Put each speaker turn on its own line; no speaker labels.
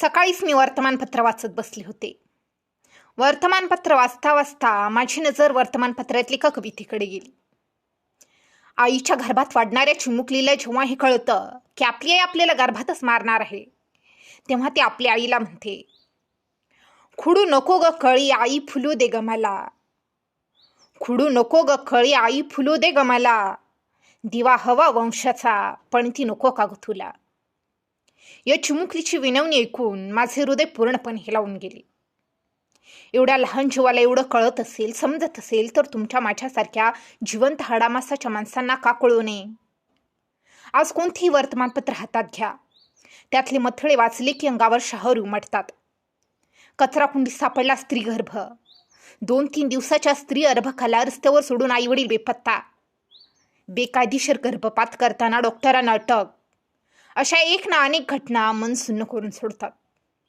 सकाळीच मी वर्तमानपत्र वाचत बसले होते. वर्तमानपत्र वाचता वाचता माझी नजर वर्तमानपत्रातली का कवितेकडे गेली. आईच्या गर्भात वाढणाऱ्या चिमुकलीला जेव्हा हे कळतं की आपली आई आपल्याला गर्भातच मारणार आहे तेव्हा ती आपल्या आईला म्हणते खुडू नको ग कळी आई फुलू दे ग मला. खुडू नको ग कळी आई फुलू दे ग मला. दिवा हवा वंशाचा पण ती नको का ग तुला? या चिमुकलीची विनवणी ऐकून माझे हृदय पूर्णपणे हिलावून गेले. एवढ्या लहान जीवाला एवढं कळत असेल समजत असेल तर तुमच्या माझ्यासारख्या जिवंत हाडामासाच्या माणसांना का कळू नये? आज कोणतीही वर्तमानपत्र हातात घ्या. त्यातले मथळे वाचले की अंगावर शहर उमटतात. कचराकुंडी सापडला स्त्रीगर्भ दोन तीन दिवसाच्या स्त्री अर्भकाला रस्त्यावर सोडून आईवडील बेपत्ता. बेकायदेशीर गर्भपात करताना डॉक्टरांना अटक. अशा एक ना अनेक घटना मन सुन्न करून सोडतात.